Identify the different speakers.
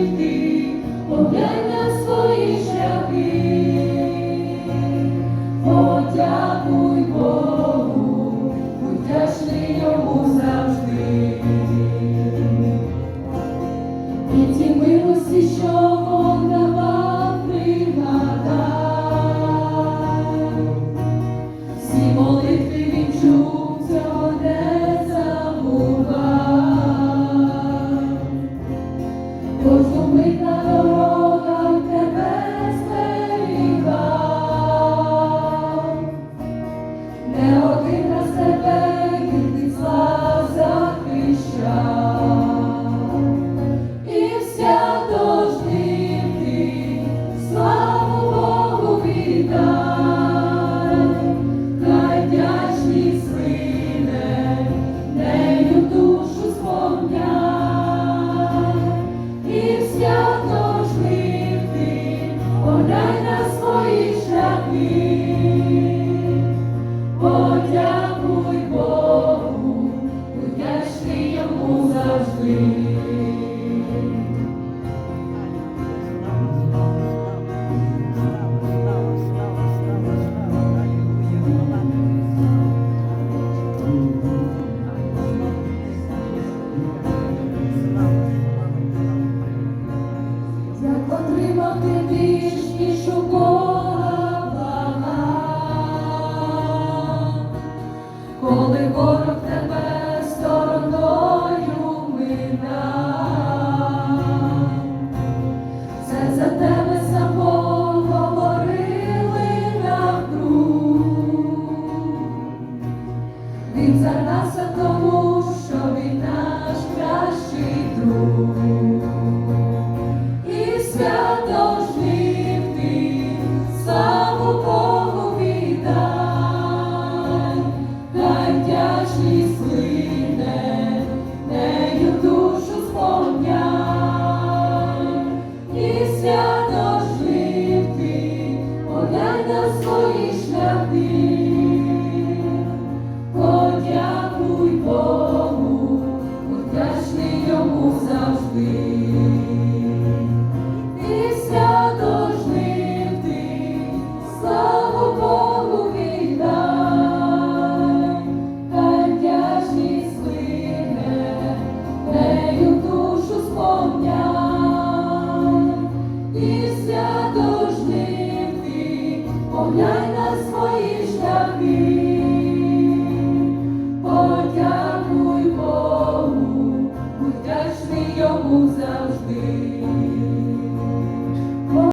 Speaker 1: ти, поглянь на свої шляхи. Коли ворог тебе стороною минав, це за тебе самого говорили навкруг. Він за нас, тому що він наш кращий друг. стоїш такий.